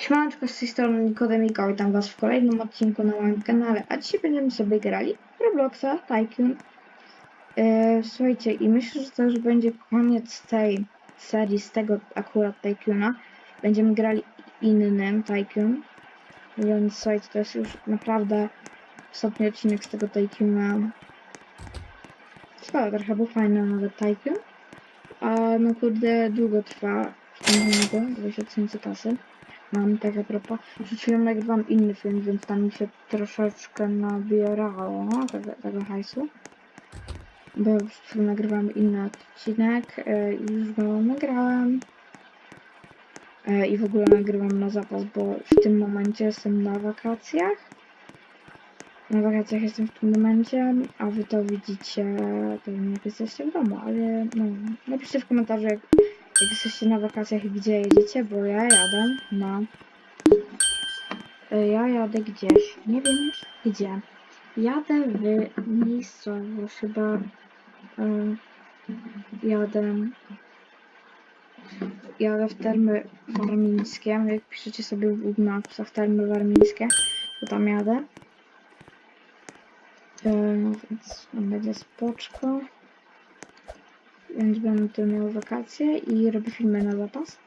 Siemaneczko, z tej strony Nikodemika, witam was w kolejnym odcinku na moim kanale, a dzisiaj będziemy sobie grali Robloxa Tycoon. E, słuchajcie, i myślę, że to już będzie koniec tej serii z tego akurat Tycoona. Będziemy grali innym Tycoon, więc słuchajcie, to jest już naprawdę ostatni odcinek z tego Tycoona. Trwa trochę, bo fajny nawet Tycoon. A no kurde, długo trwa w tym długo, 20 tysięcy kasy. Mam tak a propos. Przed chwilą nagrywam inny film, więc tam mi się troszeczkę nabierało tego, tego hajsu. Bo przed chwilą nagrywam inny odcinek e, i już go nagrałem. E, I w ogóle nagrywam na zapas, bo w tym momencie jestem na wakacjach. Na wakacjach jestem w tym momencie, a wy to widzicie pewnie jak jesteście w domu, ale no, napiszcie w komentarzu jak, jak jesteście na wakacjach i gdzie jedziecie, bo ja jadę na... E, Ja jadę gdzieś, nie wiem już gdzie. Jadę w miejscowość chyba... e, Jadę... Jadę w termy warmińskie. Jak piszecie sobie w Google termy warmińskie, to tam jadę. No więc będzie spoczko. Więc będę miał wakacje i robię filmy na zapas.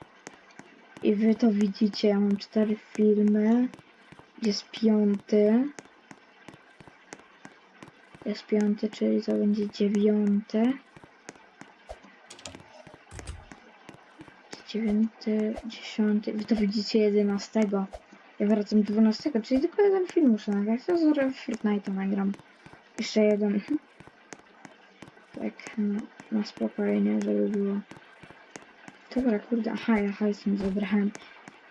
I wy to widzicie, ja mam cztery filmy. Jest piąty. Jest piąty, czyli to będzie dziewiąty. Dziewiąty, dziesiąty. Wy to widzicie jedenastego. Ja wracam dwunastego, czyli tylko jeden film muszę nagrać. To zaraz w Fortnite'a nagram. Jeszcze jeden. Tak, na, na spokojnie, żeby było. Dobra, kurde, aha, ja hajs nie zabrałem.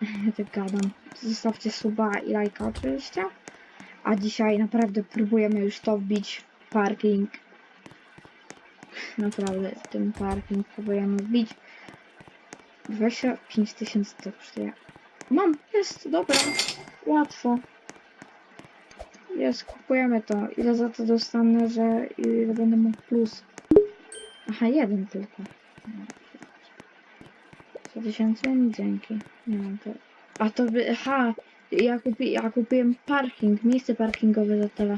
Ja tak gadam. Zostawcie suba i lajka oczywiście. A dzisiaj naprawdę próbujemy już to wbić. Parking. Naprawdę, ten parking próbujemy wbić. 25 tysięcy to kosztuje. Mam, jest, dobra. Łatwo. Jest, kupujemy to. Ile za to dostanę, że ile będę mógł plus? Aha, jeden tylko. 100 tysięcy? Dzięki. Nie mam to. A to by, aha, ja, kupi, ja kupiłem parking, miejsce parkingowe za tyle.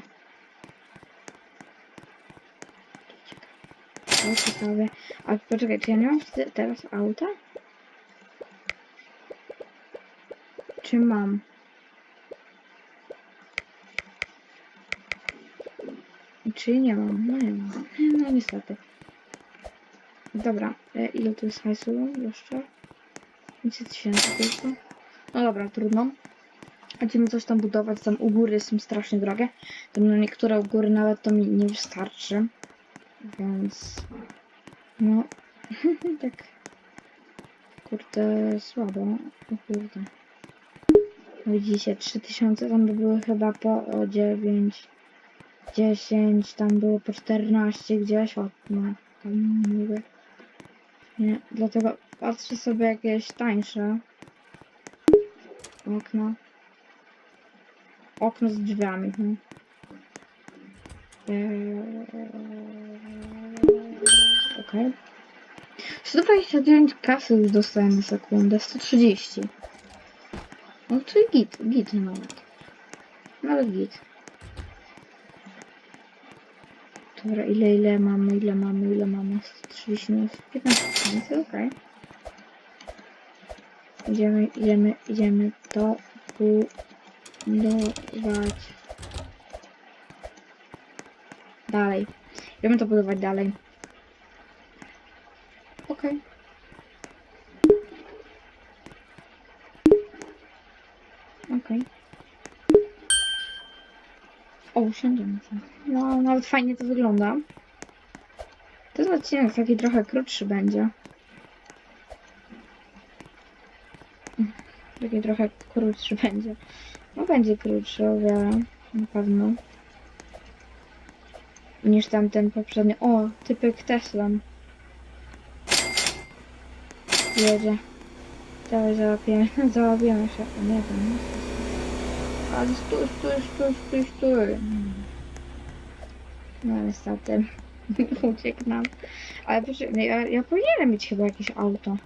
O, ciekawe. A poczekaj, czy ja nie mam teraz auta? Czy mam? Czy nie mam? No nie mam. No niestety. Dobra, e, ile tu jest hajsu jeszcze? 500 tysięcy tylko. No dobra, trudno. Będziemy coś tam budować, tam u góry są strasznie drogie. Tam na niektóre u góry nawet to mi nie wystarczy. Więc... No... tak... Kurde, słabo. O kurde. Widzicie, 3000 tam by były chyba po o 9... 10, tam było po 14 gdzieś, o, no, tam mówię. Nie, dlatego patrzę sobie jakieś tańsze. Okno. Okno z drzwiami. Hmm. Eee, Okej. 129 kasy już dostaję na sekundę, 130. No to git, git nawet. Nawet git. Dobra, ile, ile mamy, ile mamy, ile mamy? 130 na 15 tysięcy, okej. Idziemy, idziemy, idziemy to budować dalej. Idziemy to budować dalej. Okej. Okej. O, usiądziemy sobie. No, nawet fajnie to wygląda. Ten odcinek taki trochę krótszy będzie. Taki trochę krótszy będzie. No będzie krótszy o wiele, na pewno. Niż tamten poprzedni. O, typek Tesla. Jedzie. Dawaj załapiemy, załapiemy się. Nie wiem. Ale stój, stój, stój, stój, stój. No niestety. Uciekł nam. Ale proszę, nie, ja, ja powinienem mieć chyba jakieś auto.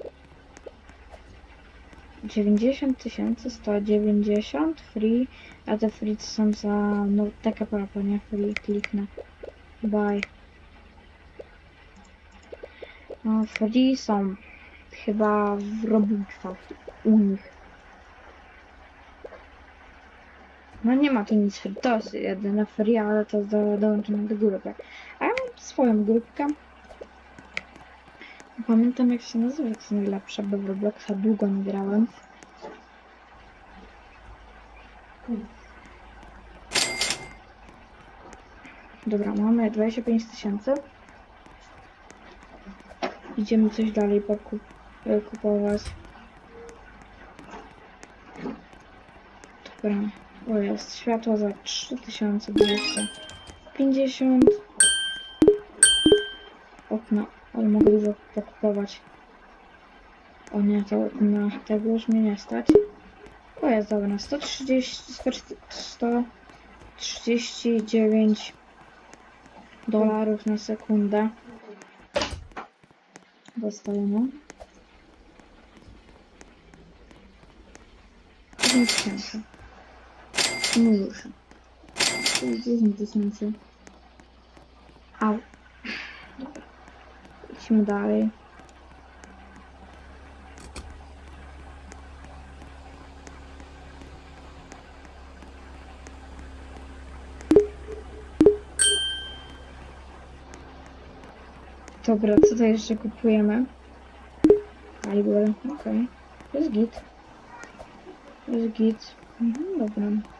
90 tysięcy, 190 free, a te free to są za, no taka prawo, nie free, kliknę. Buy. No, free są chyba w Robloxach u nich. No nie ma tu nic free, to jest jedyne free, ale to jest do, dołączone do grupy. A ja mam swoją grupkę. Pamiętam jak się nazywa, jak jest najlepsza, bo w Robloxa długo nie grałem. Dobra, mamy 25 tysięcy. Idziemy coś dalej pokup e, kupować. Dobra, o jest światło za 3250. Okna, ale mogę dużo pokupować. O nie, to na tego już mnie nie stać. O jest dobra, 130, 139 dolarów na sekundę. Dostajemy. 10 tysięcy. No już. To jest 10 tysięcy. Au. Idźmy dalej. Dobra, co to jeszcze kupujemy? Caliber, okej. To jest git. To jest git. Mhm, dobra.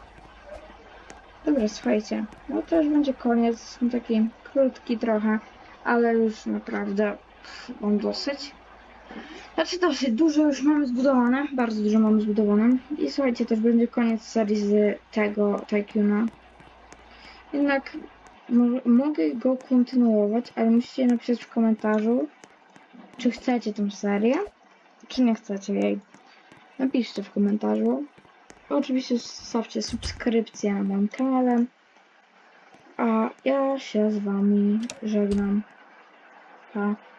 Dobra, słuchajcie. No to już będzie koniec. Taki krótki trochę, ale już naprawdę mam dosyć. Znaczy dosyć dużo już mamy zbudowane, bardzo dużo mamy zbudowane. I słuchajcie, też będzie koniec serii z tego Tycoona. Jednak mo- mogę go kontynuować, ale musicie napisać w komentarzu, czy chcecie tę serię, czy nie chcecie jej. Napiszcie w komentarzu. Oczywiście zostawcie subskrypcję na moim kanale. A ja się z wami żegnam. Pa.